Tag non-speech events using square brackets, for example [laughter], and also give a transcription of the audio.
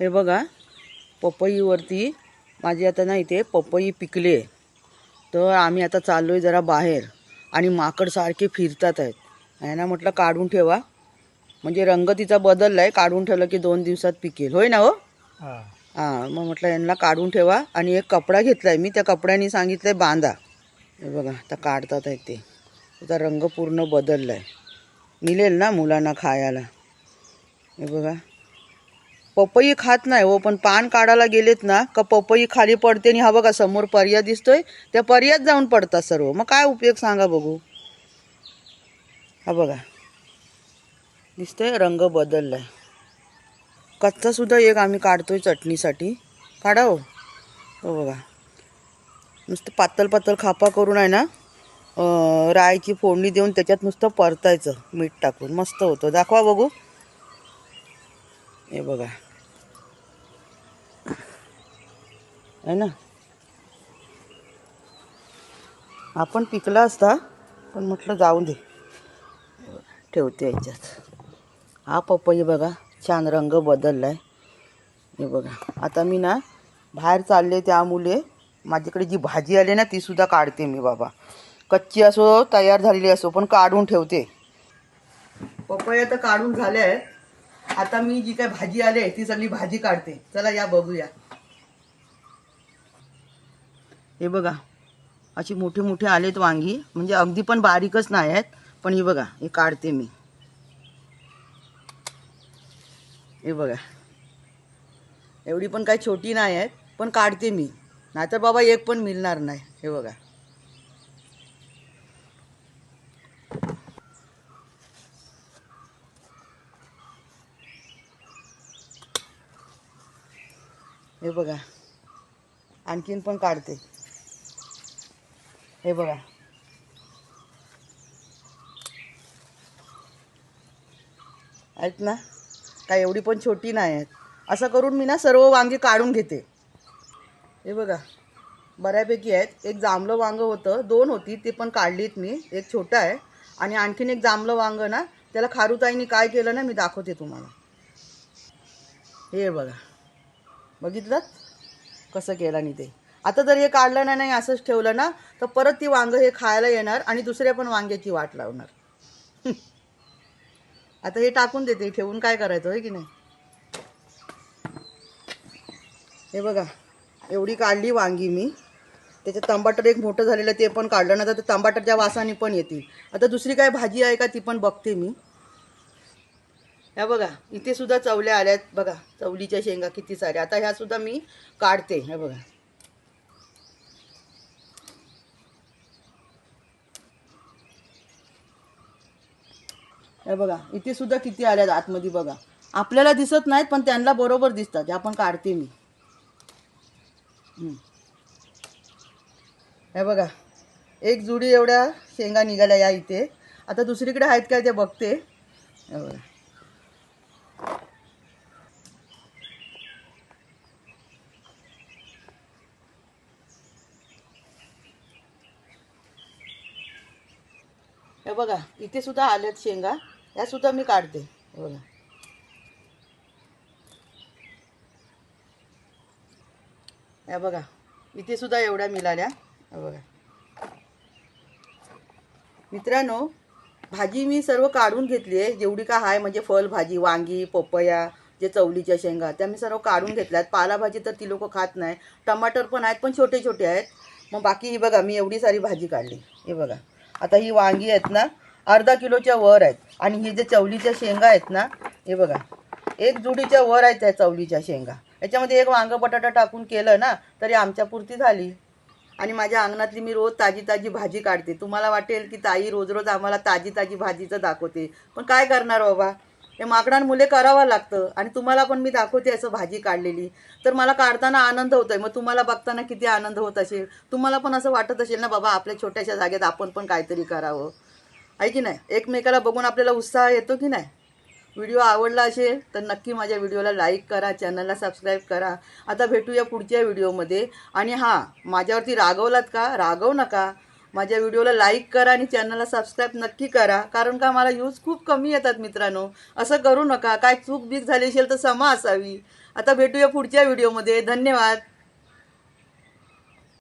हे बघा पपईवरती माझी आता ना इथे पपई पिकली. आहे तर आम्ही आता चाललो आहे जरा बाहेर आणि माकड सारखे फिरतात आहेत. यांना म्हटलं काढून ठेवा. म्हणजे रंग तिचा बदलला आहे काढून ठेवलं की दोन दिवसात पिकेल. होय ना हो? हां. मग म्हटलं यांना काढून ठेवा आणि एक कपडा घेतला आहे मी. त्या कपड्याने सांगितलं आहे बांधा. हे बघा आता काढतात आहेत ते. त्याचा रंग पूर्ण बदलला आहे मिळेल ना मुलांना खायला. हे बघा. पपई खात नाही हो पण पान काढायला गेलेत ना का पपई खाली पडते आणि हा बघा समोर पर्याय दिसतोय त्या पर्यात जाऊन पडतात सर्व. मग काय उपयोग सांगा बघू. हा बघा. दिसतोय रंग बदललाय. कच्चा सुद्धा एक आम्ही काढतोय चटणीसाठी. काढा हो. हो बघा. नुसतं पातळ पातळ खापा करून आहे ना रायची फोडणी देऊन त्याच्यात नुसतं परतायचं मीठ टाकून. मस्त होतं. दाखवा बघू. हे बघा. आहे ना? आपण पिकला असता पण म्हटलं जाऊ दे. ठेवते याच्यात. हा पपई बघा छान रंग बदलला आहे हे बघा. आता मी ना बाहेर चालले त्यामुळे माझ्याकडे जी भाजी आली ना ती सुद्धा काढते मी बाबा. कच्ची असो तयार झालेली असो पण काढून ठेवते. पपई तर काढून झाल्या. आहेत आता मी जी काय भाजी आली आहे ती सगळी भाजी काढते. चला या बघूया. हे बघा. अशी मोठे मोठे आलेत वांगी. म्हणजे अगदी पण बारीकच नाही आहेत. पण ही बघा हे काढते मी. हे बघा. एवढी पण काही छोटी नाही आहेत पण काढते मी. नाहीतर बाबा एक पण मिळणार नाही. हे बघा. हे बघा. आणखीन पण काढते. हे बघा. आहेत ना? काय एवढी पण छोटी नाही आहेत. असं करून मी ना सर्व वांगी काढून घेते. हे बघा. बऱ्यापैकी आहेत. एक जांभलं वांगं होतं. दोन होती. ते पण काढलीत मी. एक छोटं आहे. आणि आणखीन एक जांभलं वांगं ना त्याला खारुताईनी काय केलं ना मी दाखवते तुम्हाला. हे बघा. बघितलं कसं केलं नाही ते? आता जर हे काढलं ना नाही असंच ठेवलं ना तर परत ती वांगं हे खायला येणार आणि दुसऱ्या पण वांग्याची वाट लावणार. [laughs] आता हे टाकून देते ठेवून काय करायचं होय की नाही? हे बघा एवढी काढली वांगी मी. त्याच्यात तंबाटर एक मोठं झालेलं ते पण काढलं ना तर ते टमाटरच्या वासाने पण येतील. आता दुसरी काय भाजी आहे का ती पण बघते मी. ह्या बघा इथे सुद्धा चवल्या आल्यात बघा चवलीच्या शेंगा किती साऱ्या. आता ह्या सुद्धा मी काढते हे बघा. हे बघा इथे सुद्धा किती आल्यात आतमध्ये बघा. आपल्याला दिसत नाहीत पण त्यांना बरोबर दिसतात. हे आपण काढते मी. हे बघा एक जुडी एवढ्या शेंगा निघाल्या या इथे. आता दुसरीकडे आहेत काय ते बघते. हे बघा. हे बघा इथे सुद्धा आल्यात शेंगा. या सुद्धा मी काढते. हे बघा. या बघा इथे सुद्धा एवढ्या मिळाल्या. बघा. मित्रांनो भाजी मी सर्व काढून घेतली आहे. जेवढी का आहे म्हणजे फळभाजी वांगी पपया जे चवलीच्या शेंगा त्या मी सर्व काढून घेतल्यात. पालाभाजी तर ती लोक खात नाही. टमाटर पण आहेत पण छोटे छोटे आहेत. मग बाकी ही बघा मी एवढी सारी भाजी काढली. हे बघा. आता ही वांगी आहेत ना अर्धा किलोच्या वर आहेत. आणि ही जे चवलीच्या शेंगा आहेत ना हे बघा एक जुडीच्या वर आहेत त्या चवलीच्या शेंगा. याच्यामध्ये एक वांग बटाटा टाकून केलं ना तरी आमच्या पुरती झाली. आणि माझ्या अंगणातली मी रोज ताजी ताजी भाजी काढते. तुम्हाला वाटेल की ताई रोज रोज आम्हाला ताजी ताजी भाजीचं दाखवते. पण काय करणार हो बाबा हे माकडांमुळे करावं लागतं. आणि तुम्हाला पण मी दाखवते असं भाजी काढलेली. तर मला काढताना आनंद होतोय. मग तुम्हाला बघताना किती आनंद होत असेल. तुम्हाला पण असं वाटत असेल ना बाबा आपल्या छोट्याशा जागेत आपण पण काहीतरी करावं. आहे की नाही? एकमेकाला बघून आपल्याला उत्साह येतो की नाही? व्हिडिओ आवडला असेल तर नक्की माझ्या व्हिडिओला लाईक करा चॅनलला सबस्क्राईब करा. आता भेटूया पुढच्या व्हिडिओमध्ये. आणि हां माझ्यावरती रागवलात का? रागव नका. माझ्या व्हिडिओला लाईक करा आणि चॅनलला सबस्क्राईब नक्की करा. कारण का मला यूज खूप कमी येतात मित्रांनो. असं करू नका. काय चूक बीक झाली असेल तर समा असावी. आता भेटूया पुढच्या व्हिडिओमध्ये. धन्यवाद.